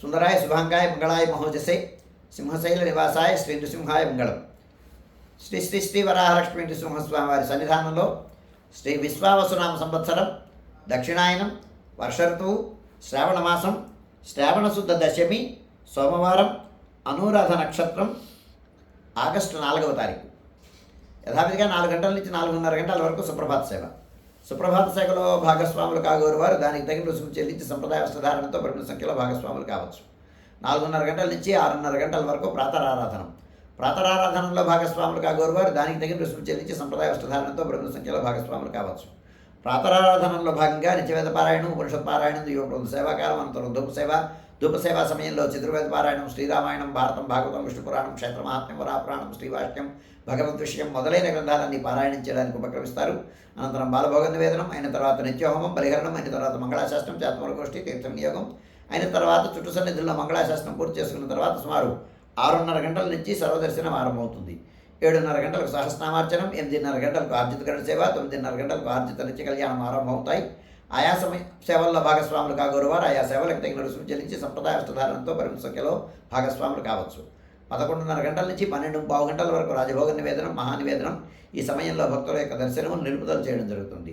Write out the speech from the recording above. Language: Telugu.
సుందరాయ శుభాంగాయ మంగళాయ మహోజసే సింహశైల నివాసాయ శ్రీ నృసింహాయ మంగళం. శ్రీ శ్రీ శ్రీ వరాహలక్ష్మి నృసింహస్వామి వారి సన్నిధానంలో శ్రీ విశ్వావసునామ సంవత్సరం దక్షిణాయనం వర్ష ఋతువు శ్రావణ మాసం శ్రావణ శుద్ధ దశమి సోమవారం అనురాధ నక్షత్రం ఆగస్టు నాలుగవ తారీఖు. యథావిధిగా నాలుగు గంటల నుంచి నాలుగున్నర గంటల వరకు సుప్రభాత సేవ. సుప్రభాత శాఖలో భాగస్వాములు కాగోరు వారు. దానికి తగిన రుసుము చెల్లించి సంప్రదాయ వస్త్రధారణతో పరిమిత సంఖ్యలో భాగస్వాములు కావచ్చు. నాలుగున్నర గంటల నుంచి ఆరున్నర గంటల వరకు ప్రాతరారాధనం. ప్రాతరారాధనలో భాగస్వాములు కాగోరు వారు. దానికి తగిన రుసుము చెల్లించి సంప్రదాయ వస్త్రధారణతో పరిమిత సంఖ్యలో భాగస్వాములు కావచ్చు. ప్రాతరారాధనలో భాగంగా నిత్యవేద పారాయణం ఉపనిషత్ పారాయణం యోగం సేవాకాలం అనంతరం ధూప సేవ ధూప సేవా సమయంలో చతుర్వేద పారాయణం శ్రీరామాయణం భారతం భాగవతం విష్ణు పురాణం క్షేత్ర మహాత్మ్యం వరాపురాణం శ్రీవాష్ట్యం భగవద్ విషయం మొదలైన గ్రంథాలన్నీ పారాయణం చేయడానికి ఉపక్రమిస్తారు. అనంతరం బాలభోగ నివేదనం అయిన తర్వాత నిత్యహోమం పరిహరణం అయిన తర్వాత మంగళాశాస్త్రం చేతమల గోష్ఠి తీర్థ అయిన తర్వాత చుట్టు సన్నిధుల్లో మంగళాశాస్త్రం పూర్తి చేసుకున్న తర్వాత సుమారు ఆరున్నర గంటల నుంచి సర్వదర్శనం ఆరంభమవుతుంది. ఏడున్నర గంటలకు సహస్నామార్చనం ఎనిమిదిన్నర గంటలకు ఆర్జితకరణ సేవ తొమ్మిదిన్నర గంటలకు ఆర్జిత నిత్య కళ్యాణం ఆరంభమవుతాయి. ఆయా సమయ సేవల్లో భాగస్వాములు కాగోరువారు ఆయా సేవలకు తగిన రుసుము చెల్లించి సంప్రదాయ వస్త్రధారణతో పరిమిత సంఖ్యలో భాగస్వాములు కావచ్చు. పదకొండున్నర గంటల నుంచి పన్నెండు పావు గంటల వరకు రాజభోగ నివేదనం మహానివేదనం ఈ సమయంలో భక్తుల యొక్క దర్శనము నిలుపుదల చేయడం జరుగుతుంది.